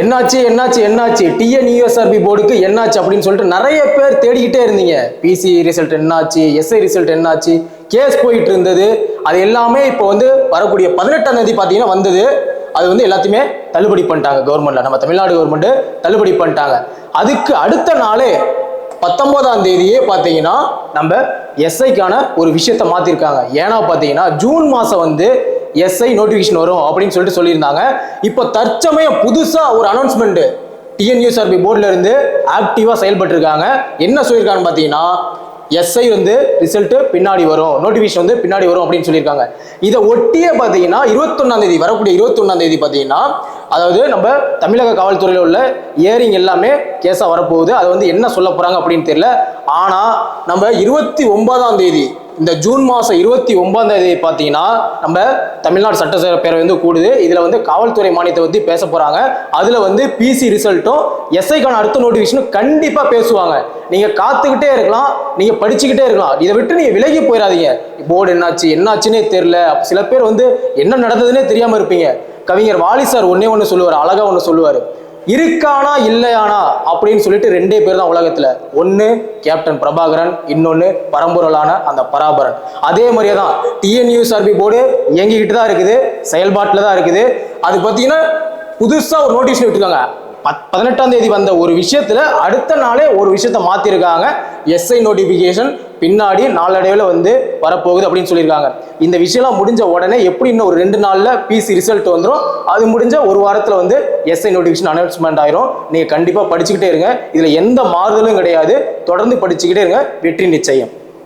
என்னாச்சு என்னாச்சு என்னாச்சு? டிஎன்யூஎஸ்ஆர்பி போர்டுக்கு என்னாச்சு அப்படின்னு சொல்லிட்டு நிறைய பேர் தேடிக்கிட்டே இருந்தீங்க. பிசி ரிசல்ட் என்னாச்சு எஸ்ஐ ரிசல்ட் என்னாச்சு கேஸ் போயிட்டு இருந்தது. அது எல்லாமே இப்போ வந்து வரக்கூடிய பதினெட்டாம் தேதி பார்த்தீங்கன்னா வந்தது. அது வந்து எல்லாத்தையுமே தள்ளுபடி பண்ணிட்டாங்க கவர்மெண்ட்ல நம்ம தமிழ்நாடு கவர்மெண்ட் தள்ளுபடி பண்ணிட்டாங்க. அதுக்கு அடுத்த நாளே பத்தொன்பதாம் தேதியே பார்த்தீங்கன்னா நம்ம எஸ்ஐக்கான ஒரு விஷயத்த மாத்திருக்காங்க. ஏன்னா பார்த்தீங்கன்னா ஜூன் மாசம் வந்து எஸ்ஐ நோட்டிஃபிகேஷன் வரும் அப்படின்னு சொல்லிட்டு சொல்லியிருந்தாங்க. இப்போ தற்சமயம் புதுசாக ஒரு அனௌன்ஸ்மெண்ட் டிஎன்யூஎஸ்ஆர்பி போர்டில் இருந்து ஆக்டிவாக செயல்பட்டுருக்காங்க. என்ன சொல்லியிருக்காங்கன்னு பார்த்தீங்கன்னா எஸ்ஐ வந்து ரிசல்ட்டு பின்னாடி வரும் நோட்டிஃபிகேஷன் வந்து பின்னாடி வரும் அப்படின்னு சொல்லியிருக்காங்க. இதை ஒட்டியே பார்த்தீங்கன்னா இருபத்தொன்னாம் தேதி வரக்கூடிய இருபத்தொன்னாம் தேதி பார்த்தீங்கன்னா அதாவது நம்ம தமிழக காவல்துறையில் உள்ள ஏரிங் எல்லாமே கேஸாக வரப்போகுது. அதை வந்து என்ன சொல்ல போகிறாங்க அப்படின்னு தெரியல. ஆனால் நம்ம இருபத்தி ஒன்பதாம் தேதி இந்த ஜூன் மாதம் இருபத்தி ஒன்பதாம் தேதி பார்த்தீங்கன்னா நம்ம தமிழ்நாடு சட்டசபை பேரவை வந்து கூடுது. இதில் வந்து காவல்துறை மானியத்தை பற்றி பேச போகிறாங்க அதில் வந்து பிசி ரிசல்ட்டும் எஸ்ஐக்கான அடுத்த நோட்டிஃபிகேஷனும் கண்டிப்பாக பேசுவாங்க. நீங்கள் காத்துக்கிட்டே இருக்கலாம் நீங்கள் படிச்சுக்கிட்டே இருக்கலாம். இதை விட்டு நீங்கள் விலகி போயிடாதீங்க. போர்டு என்னாச்சு என்னாச்சுன்னே தெரில சில பேர் வந்து என்ன நடந்ததுன்னே தெரியாமல் இருப்பீங்க. கவிஞர் வாலி சார் ஒன்னே ஒன்று சொல்லுவார் அழகாக ஒன்று சொல்லுவார். இருக்கானா இல்லையானா அப்படின்னு சொல்லிட்டு ரெண்டே பேர் தான் உலகத்துல. ஒன்னு கேப்டன் பிரபாகரன் இன்னொன்னு பரம்பொருளான அந்த பராபரன். அதே மாதிரியே தான் டிஎன்யூஎஸ்ஆர்பி போர்டு இயங்கிக்கிட்டு தான் இருக்குது செயல்பாட்டில் தான் இருக்குது. அது பார்த்தீங்கன்னா புதுசாக ஒரு நோட்டீஸ் விட்டுருக்காங்க. பத் பதினெட்டாம் தேதி வந்த ஒரு விஷயத்துல அடுத்த நாளே ஒரு விஷயத்த மாத்திருக்காங்க. எஸ்ஐ நோட்டிபிகேஷன் பின்னாடி நாளடைவில் வந்து வரப்போகுது அப்படின்னு சொல்லியிருக்காங்க. இந்த விஷயம்லாம் முடிஞ்ச உடனே எப்படி இன்னும் ஒரு ரெண்டு நாளில் பிசி ரிசல்ட் வந்துடும் அது முடிஞ்ச ஒரு வாரத்தில் வந்து எஸ்ஐ நோட்டிஃபிகேஷன் அனௌன்ஸ்மெண்ட் ஆயிரும். நீங்கள் கண்டிப்பாக படிச்சுக்கிட்டே இருங்க. இதில் எந்த மாறுதலும் கிடையாது. தொடர்ந்து படிச்சுக்கிட்டே இருங்க. வெற்றி நிச்சயம்.